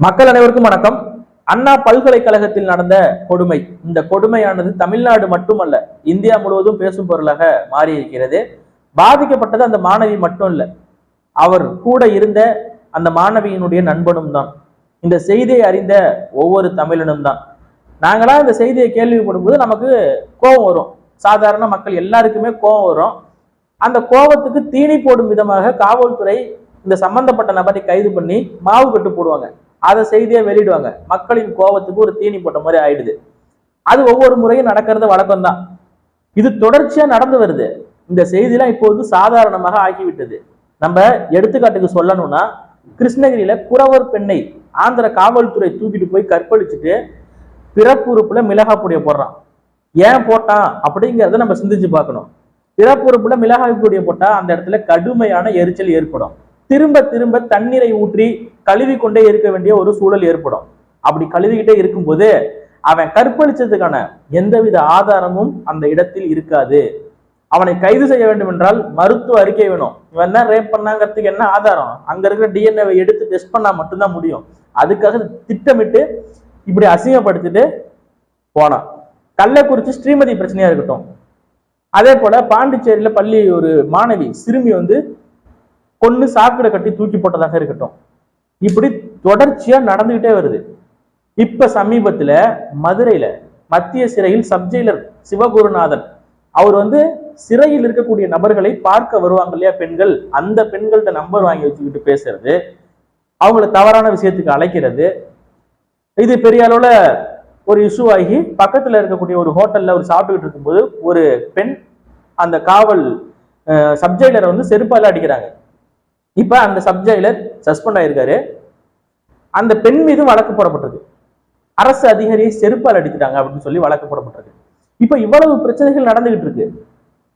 மக்கள் அனைவருக்கும் வணக்கம். அண்ணா பல்கலைக்கழகத்தில் நடந்த கொடுமை. இந்த கொடுமையானது தமிழ்நாடு மட்டுமல்ல இந்தியா முழுவதும் பேசும் பொருளாக மாறி இருக்கிறது பாதிக்கப்பட்டது அந்த மாணவி மட்டும் இல்லை அவர் கூட இருந்த அந்த மாணவியினுடைய நண்பனும் தான். இந்த செய்தியை அறிந்த ஒவ்வொரு தமிழனும் தான். நாங்களாம் இந்த செய்தியை கேள்விப்படும் போது நமக்கு கோபம் வரும். சாதாரண மக்கள் எல்லாருக்குமே கோபம் வரும். அந்த கோபத்துக்கு தீனி போடும் விதமாக காவல்துறை இந்த சம்பந்தப்பட்ட நபரை கைது பண்ணி மாவு கட்டு போடுவாங்க. அதை செய்தியை வெளியிடுவாங்க. மக்களின் கோபத்துக்கு ஒரு தீனி போட்ட மாதிரி ஆயிடுது. அது ஒவ்வொரு முறையும் நடக்கிறது வழக்கம் தான் இது தொடர்ச்சியா நடந்து வருது. இந்த செய்திலாம் இப்போது சாதாரணமாக ஆகிவிட்டது. நம்ம எடுத்துக்காட்டுக்கு சொல்லணும்னா கிருஷ்ணகிரியில குறவர் பெண்ணை ஆந்திர காவல்துறை தூக்கிட்டு போய் கற்பழிச்சுட்டு பிறப்புறுப்புல மிளகா பொடியை போடுறான். ஏன் போட்டான்? அப்படிங்கிறத நம்ம சிந்திச்சு பார்க்கணும். பிறப்புறுப்புல மிளகாய் பொடியை போட்டா அந்த இடத்துல கடுமையான எரிச்சல் ஏற்படும். திரும்ப திரும்ப தண்ணீரை ஊற்றி கழுவி கொண்டே இருக்க வேண்டிய ஒரு சூழல் ஏற்படும். அப்படி கழுவிக்கிட்டே இருக்கும்போது அவன் கற்பழிச்சதுக்கான எந்தவித ஆதாரமும் அந்த இடத்தில் இருக்காது. அவனை கைது செய்ய வேண்டும் என்றால் மருத்துவ அறிக்கை வேணும். இவன் தான் ரேப் பண்ணாங்கிறதுக்கு என்ன ஆதாரம்? அங்க இருக்கிற டிஎன்ஏவை எடுத்து டெஸ்ட் பண்ணா மட்டும்தான் முடியும். அதுக்காக திட்டமிட்டு இப்படி அசிங்கப்படுத்திட்டு போனான். கள்ளக்குறிச்சி ஸ்ரீமதி பிரச்சனையா இருக்கட்டும். அதே போல பாண்டிச்சேரியில பள்ளி ஒரு மாணவி சிறுமி வந்து பொண்ணு சாக்கடை கட்டி தூக்கி போட்டதாக இருக்கட்டும். இப்படி தொடர்ச்சியா நடந்துகிட்டே வருது. இப்ப சமீபத்துல மதுரையில மத்திய சிறையில் சப்ஜெயிலர் சிவகுருநாதன் அவர் வந்து சிறையில் இருக்கக்கூடிய நபர்களை பார்க்க வருவாங்க இல்லையா பெண்கள்? அந்த பெண்கள்ட்ட நம்பர் வாங்கி வச்சுக்கிட்டு பேசுறது அவங்கள தவறான விஷயத்துக்கு அழைக்கிறது. இது பெரிய அளவுல ஒரு இஷ்யூ ஆகி பக்கத்துல இருக்கக்கூடிய ஒரு ஹோட்டல்ல ஒரு சாப்பிட்டுக்கிட்டு இருக்கும்போது ஒரு பெண் அந்த காவல் சப்ஜெயிலரை வந்து செருப்பால அடிக்கிறாங்க. இப்ப அந்த சப்ஜெயிலர் சஸ்பெண்ட் ஆயிருக்காரு. அந்த பெண் மீது வழக்கு போடப்பட்டிருக்கு. அரசு அதிகாரியை செருப்பால் அடித்துட்டாங்க அப்படின்னு சொல்லி வழக்கு போடப்பட்டிருக்கு. இப்ப இவ்வளவு பிரச்சனைகள் நடந்துகிட்டு இருக்கு.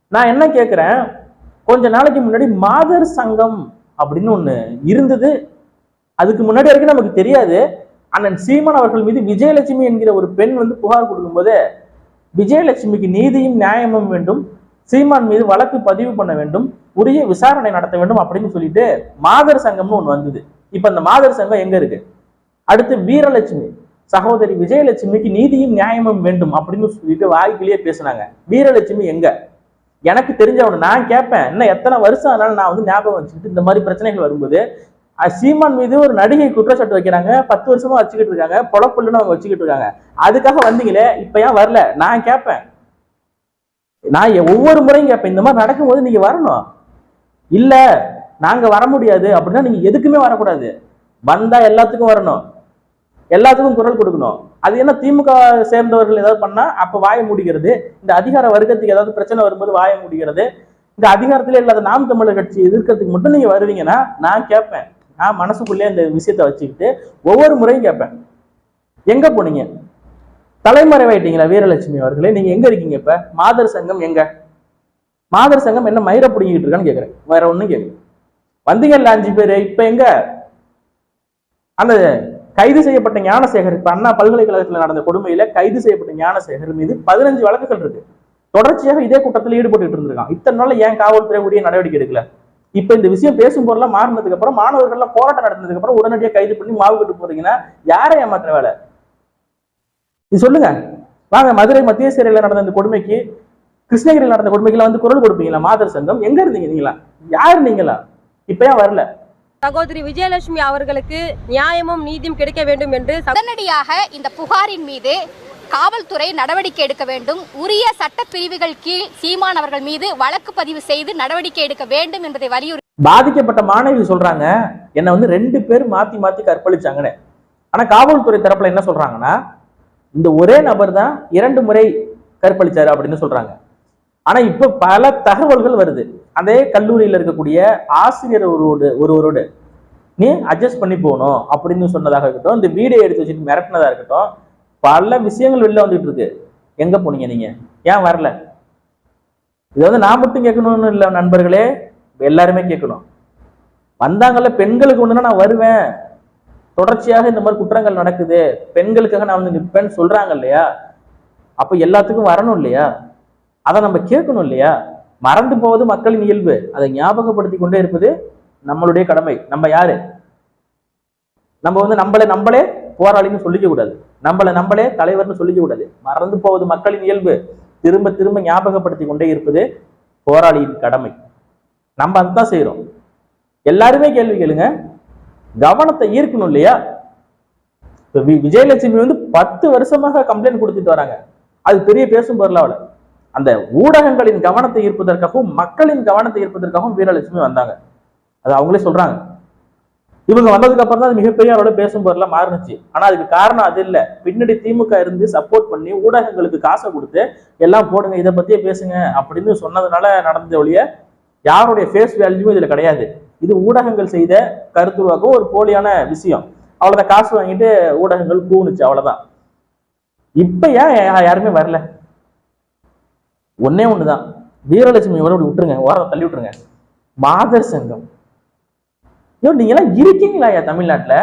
நான் என்ன கேட்குறேன் கொஞ்ச நாளைக்கு முன்னாடி மாதர் சங்கம் அப்படின்னு ஒண்ணு இருந்தது. அதுக்கு முன்னாடி வரைக்கும் நமக்கு தெரியாது. அண்ணன் சீமான் அவர்கள் மீது விஜயலட்சுமி என்கிற ஒரு பெண் வந்து புகார் கொடுக்கும்போது விஜயலட்சுமிக்கு நீதியும் நியாயமும் வேண்டும். சீமான் மீது வழக்கு பதிவு பண்ண வேண்டும் உரிய விசாரணை நடத்த வேண்டும் அப்படின்னு சொல்லிட்டு மாதர் சங்கம்னு ஒன்னு வந்தது. இப்ப அந்த மாதர் சங்கம் எங்க இருக்கு? அடுத்து வீரலட்சுமி சகோதரி விஜயலட்சுமிக்கு நீதியும் நியாயமும் வேண்டும் அப்படின்னு சொல்லிட்டு வாய்க்கிலேயே பேசுனாங்க. வீரலட்சுமி எங்க? எனக்கு தெரிஞ்சவன நான் கேட்பேன் இன்னும் எத்தனை வருஷம் ஆனாலும் நான் வந்து ஞாபகம் வச்சுக்கிட்டு இந்த மாதிரி பிரச்சனைகள் வரும்போது சீமான் மீது ஒரு நடிகை குற்றச்சாட்டு வைக்கிறாங்க. பத்து வருஷமா வச்சுக்கிட்டு இருக்காங்க. பொழப்புள்ளுன்னு அவங்க வச்சுக்கிட்டு இருக்காங்க. அதுக்காக வந்தீங்களே இப்ப ஏன் வரல? நான் கேட்பேன் நான் ஒவ்வொரு முறையும் கேட்பேன் இந்த மாதிரி நடக்கும்போது நீங்க வரணும். இல்ல நாங்க வர முடியாது. அப்படின்னா நீங்க எதுக்குமே வரக்கூடாது. வந்தா எல்லாத்துக்கும் வரணும். எல்லாத்துக்கும் குரல் கொடுக்கணும். அது என்ன திமுக சேர்ந்தவர்கள் ஏதாவது பண்ணா அப்ப வாய மூடிக்கிறது. இந்த அதிகார வர்க்கத்துக்கு ஏதாவது பிரச்சனை வரும்போது வாய மூடிக்கிறது. இந்த அதிகாரத்திலே இல்லாத நாம் தமிழர் கட்சி எதிர்க்கிறதுக்கு மட்டும் நீங்க வருவீங்கன்னா நான் கேட்பேன். நான் மனசுக்குள்ளே இந்த விஷயத்த வச்சுக்கிட்டு ஒவ்வொரு முறையும் கேட்பேன். எங்க போனீங்க? தலைமறைவாயிட்டீங்களா வீரலட்சுமி அவர்களே? நீங்க எங்க இருக்கீங்க இப்ப? மாதர் சங்கம் எங்க? மாதர் சங்கம் என்ன மயிர பிடிங்கிட்டு இருக்கான்னு கேக்குறேன். வேற ஒண்ணும் கேக்குறேன் வந்தீங்கல்ல அஞ்சு பேரு இப்ப எங்க? அந்த கைது செய்யப்பட்ட ஞானசேகர் இப்ப அண்ணா பல்கலைக்கழகத்தில் நடந்த கொடுமையில கைது செய்யப்பட்ட ஞானசேகர் மீது பதினஞ்சு வழக்குகள் இருக்கு. தொடர்ச்சியாக இதே கூட்டத்தில் ஈடுபட்டு இருந்திருக்கான் இத்தனை நாள் ஏன் காவல்துறை உரிய நடவடிக்கை எடுக்கல? இப்ப இந்த விஷயம் பேசும் போதெல்லாம் மாறினதுக்கு அப்புறம் மாணவர்கள்லாம் போராட்டம் நடந்ததுக்கு அப்புறம் உடனடியாக கைது பண்ணி மாவு கட்டு போறீங்கன்னா யாரை ஏமாத்துற வேலை? இது சொல்லுங்க. வாங்க மதுரை மத்திய சிறையில் நடந்த இந்த கொடுமைக்கு கிருஷ்ணகிரியில் நடந்த கொடுமைக்கெல்லாம் வந்து குரல் கொடுப்பீங்களா? மாதர் சங்கம்? எங்க இருந்தீங்க நீங்களா? யார் நீங்களா? இப்ப ஏன் வரல? சகோதரி விஜயலட்சுமி அவர்களுக்கு நியாயமும் நீதியும் கிடைக்க வேண்டும் என்று உடனடியாக இந்த புகாரின் மீது காவல்துறை நடவடிக்கை எடுக்க வேண்டும். உரிய சட்ட பிரிவுகள் கீழ் சீமான் அவர்கள் மீது வழக்கு பதிவு செய்து நடவடிக்கை எடுக்க வேண்டும் என்பதை வலியுறுத்தி பாதிக்கப்பட்ட மாணவி சொல்றாங்க. என்னை வந்து ரெண்டு பேர் மாத்தி மாத்தி கற்பழிச்சாங்கன்னு. ஆனா காவல்துறை தரப்புல என்ன சொல்றாங்கன்னா இந்த ஒரே நபர் தான் இரண்டு முறை கற்பழிச்சாரு அப்படின்னு சொல்றாங்க. ஆனா இப்ப பல தகவல்கள் வருது. அதே கல்லூரியில் இருக்கக்கூடிய ஆசிரியர் ஒருவோடு ஒருவரோடு நீ அட்ஜஸ்ட் பண்ணி போகணும் அப்படின்னு சொன்னதாக இருக்கட்டும் இந்த வீடியோ எடுத்து வச்சுட்டு மிரட்டினதா இருக்கட்டும் பல விஷயங்கள் வெளில வந்துட்டு இருக்கு. எங்க போனீங்க நீங்க? ஏன் வரல? இது வந்து நான் மட்டும் கேட்கணும்னு இல்லை நண்பர்களே. எல்லாருமே கேட்கணும். வந்தாங்கல்ல பெண்களுக்கு ஒன்றுனா நான் வருவேன். தொடர்ச்சியாக இந்த மாதிரி குற்றங்கள் நடக்குது பெண்களுக்காக நான் வந்து நிற்பேன்னு சொல்றாங்க இல்லையா? அப்ப எல்லாத்துக்கும் வரணும் இல்லையா? அதை நம்ம கேட்கணும் இல்லையா? மறந்து போவது மக்களின் இயல்பு. அதை ஞாபகப்படுத்தி கொண்டே இருப்பது நம்மளுடைய கடமை. நம்ம யாரு? நம்ம வந்து நம்மளை நம்மளே போராளின்னு சொல்லிக்க கூடாது நம்மளை நம்மளே தலைவர்னு சொல்லிக்க கூடாது மறந்து போவது மக்களின் இயல்பு. திரும்ப திரும்ப ஞாபகப்படுத்தி கொண்டே இருப்பது போராளியின் கடமை. நம்ம அதுதான் செய்யறோம் எல்லாருமே கேள்வி கேளுங்க. கவனத்தை ஈர்க்கணும் இல்லையா? இப்ப விஜயலட்சுமி வந்து பத்து வருஷமாக கம்ப்ளைண்ட் கொடுத்துட்டு வராங்க. அது பெரிய பேசும் பொருளாவில் அந்த ஊடகங்களின் கவனத்தை ஈர்ப்பதற்காகவும் மக்களின் கவனத்தை ஈர்ப்பதற்காகவும் வீரலட்சுமி வந்தாங்க. அது அவங்களே சொல்றாங்க. இவங்க வந்ததுக்கு அப்புறம் தான் அது மிகப்பெரிய அவரோட பேசும் பொருளா மாறுனுச்சு. ஆனா அதுக்கு காரணம் அது இல்ல. பின்னாடி திமுக இருந்து சப்போர்ட் பண்ணி ஊடகங்களுக்கு காசை கொடுத்து எல்லாம் போடுங்க இதை பத்தியே பேசுங்க அப்படின்னு சொன்னதுனால நடந்தது ஒழிய யாருடைய ஃபேஸ் வேல்யூவும் இதுல கிடையாது. இது ஊடகங்கள் செய்த கருத்துருவாக்கம் ஒரு போலியான விஷயம். அவ்வளவுதான் காசு வாங்கிட்டு ஊடகங்கள் கூணுச்சு அவ்வளவுதான். இப்ப ஏன் யாருமே வரல? ஒன்னே ஒண்ணுதான். வீரலட்சுமி வர விட்டுருங்க ஓரத்தை தள்ளி விட்டுருங்க. மாதர் சங்கம். ஐயோ நீங்க எல்லாம் இருக்கீங்களா ஐயா தமிழ்நாட்டுல?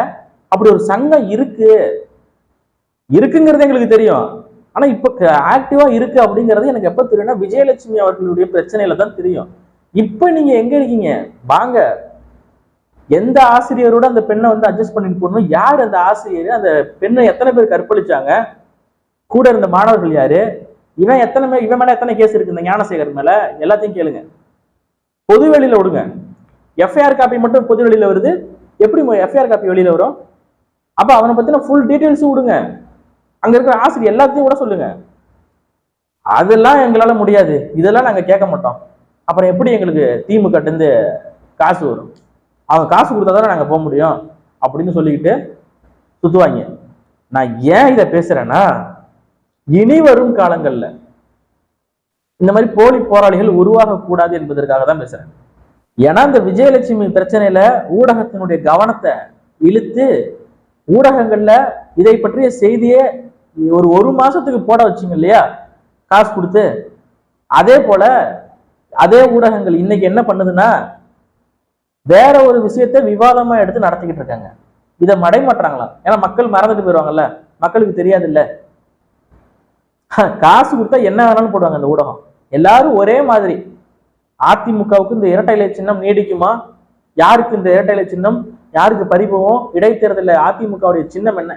அப்படி ஒரு சங்கம் இருக்கு. இருக்குங்கிறது எங்களுக்கு தெரியும். ஆனா இப்ப ஆக்டிவா இருக்கு அப்படிங்கிறது எனக்கு எப்ப தெரியும்னா விஜயலட்சுமி அவர்களுடைய பிரச்சனையில தான் தெரியும். இப்ப நீங்க எங்க இருக்கீங்க? வாங்க. எந்த ஆசிரியரோட அந்த பெண்ணை வந்து அட்ஜஸ்ட் பண்ணிட்டு போகணும்? யார் அந்த ஆசிரியர்? அந்த பெண்ணை எத்தனை பேர் கற்பழிச்சாங்க? கூட இருந்த மாணவர்கள் யாரு? இவன் எத்தனை மே- இவன் மேல எத்தனை கேஸ் இருக்கு? இந்த ஞானசேகர் மேல எல்லாத்தையும் கேளுங்க. பொதுவெளியில விடுங்க. எஃப்ஐஆர் காப்பி மட்டும் பொது வெளியில வருது. எப்படி எஃப்ஐஆர் காப்பி வெளியில வரும்? அப்ப அவனை பத்தின ஃபுல் டீட்டெயில்ஸும் விடுங்க. அங்க இருக்கிற ஆசிரியர் எல்லாத்தையும் கூட சொல்லுங்க. அதெல்லாம் எங்களால முடியாது. இதெல்லாம் நாங்க கேட்க மாட்டோம். அப்புறம் எப்படி எங்களுக்கு திமுக காசு வரும்? அவங்க காசு கொடுத்தா தானே நாங்க போக முடியும் அப்படின்னு சொல்லிக்கிட்டு சுத்துவாங்க. நான் ஏன் இதை பேசுறேன்னா இனி வரும் காலங்கள்ல இந்த மாதிரி போலி போராளிகள் உருவாகக்கூடாது என்பதற்காக தான் பேசுறேன். ஏன்னா இந்த விஜயலட்சுமி பிரச்சனையில ஊடகத்தினுடைய கவனத்தை இழுத்து ஊடகங்கள்ல இதை பற்றிய செய்தியே ஒரு ஒரு மாசத்துக்கு போட வச்சிங்க இல்லையா? காசு கொடுத்து. அதே போல அதே ஊடகங்கள் இன்னைக்கு என்ன பண்ணுதுன்னா வேற ஒரு விஷயத்தை விவாதமா எடுத்து நடத்திக்கிட்டு இருக்காங்க. இதை மடைமாட்டுறாங்களா? ஏன்னா மக்கள் மறந்துட்டு போயிடுவாங்கல்ல மக்களுக்கு தெரியாது இல்ல காசு கொடுத்தா என்ன வேணாலும் போடுவாங்க இந்த ஊடகம். எல்லாரும் ஒரே மாதிரி. அதிமுகவுக்கு இந்த இரட்டை இலை சின்னம் நீடிக்குமா? யாருக்கு இந்த இரட்டை இலை சின்னம்? யாருக்கு பறிப்போம் இடைத்தேர்தலில் அதிமுகவுடைய சின்னம் என்ன?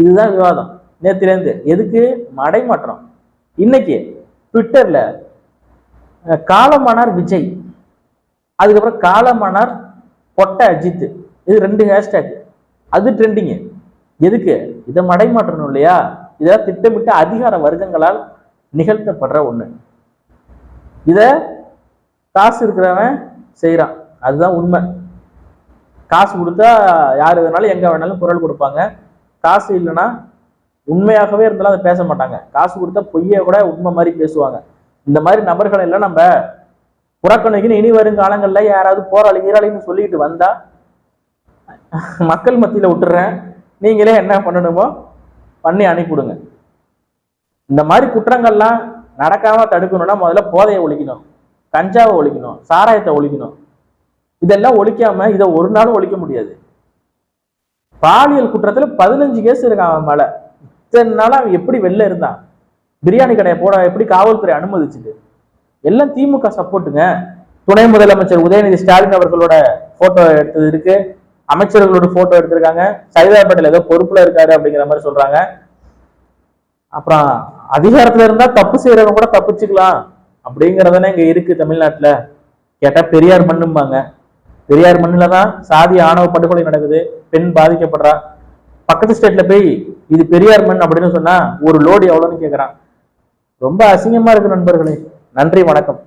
இதுதான் விவாதம். நேத்திலேருந்து எதுக்கு? மடைமாற்றம் இன்னைக்கு ட்விட்டர்ல காலமானார் விஜய். அதுக்கப்புறம் காலமானார் பொட்டை அஜித். இது ரெண்டு ஹேஷ்டேக் அது ட்ரெண்டிங்கு எதுக்கு? இதை மடைமாற்றணும் இல்லையா? இதெல்லாம் திட்டமிட்ட அதிகார வர்க்கங்களால் நிகழ்த்தப்படுற ஒன்று இதை காசு இருக்கிறவன் செய்கிறான் அதுதான் உண்மை. காசு கொடுத்தா யார் வேணாலும் எங்கே வேணாலும் குரல் கொடுப்பாங்க. காசு இல்லைன்னா உண்மையாகவே இருந்தாலும் அதை பேச மாட்டாங்க. காசு கொடுத்தா பொய்யை கூட உண்மை மாதிரி பேசுவாங்க. இந்த மாதிரி நபர்களை எல்லாம் நம்ம புறக்கணிக்குன்னு இனி வரும் காலங்களில் யாராவது போராளி ஈராளின்னு சொல்லிட்டு வந்தா மக்கள் மத்தியில் விட்டுறேன். நீங்களே என்ன பண்ணணுமோ பண்ணி அனுப்பிவிடுங்க. இந்த மாதிரி குற்றங்கள்லாம் நடக்காம தடுக்கணும்னா முதல்ல போதையை ஒழிக்கணும். கஞ்சாவை ஒழிக்கணும் சாராயத்தை ஒழிக்கணும். இதெல்லாம் ஒழிக்காம இதை ஒரு நாளும் ஒழிக்க முடியாது. பாலியல் குற்றத்துல பதினஞ்சு கேஸ் இருக்கான் அவன் மேல. இத்தனை நாளா அவன் எப்படி வெளில இருந்தான்? பிரியாணி கடையை போட எப்படி காவல்துறை அனுமதிச்சுட்டு? எல்லாம் திமுக சப்போர்ட்டுங்க. துணை முதலமைச்சர் உதயநிதி ஸ்டாலின் அவர்களோட போட்டோ எடுத்தது இருக்கு. அமைச்சர்களோட போட்டோ எடுத்திருக்காங்க. சைதா பட்டேல் ஏதோ பொறுப்புல இருக்காரு அப்படிங்கிற மாதிரி சொல்றாங்க. அப்புறம் அதிகாரத்துல இருந்தா தப்பு செய்யறவங்க கூட தப்பிச்சுக்கலாம் அப்படிங்கறதானே இங்க இருக்கு தமிழ்நாட்டுல. கேட்டா பெரியார் மண்ணும்பாங்க. பெரியார் மண்ணில் தான் சாதி ஆணவ படுகொலை நடக்குது. பெண் பாதிக்கப்படுறா. பக்கத்து ஸ்டேட்ல போய் இது பெரியார் மண் அப்படின்னு சொன்னா ஒரு லோடு எவ்வளவுன்னு கேக்குறான். ரொம்ப அசிங்கமா இருக்கு நண்பர்களே. நன்றி வணக்கம்.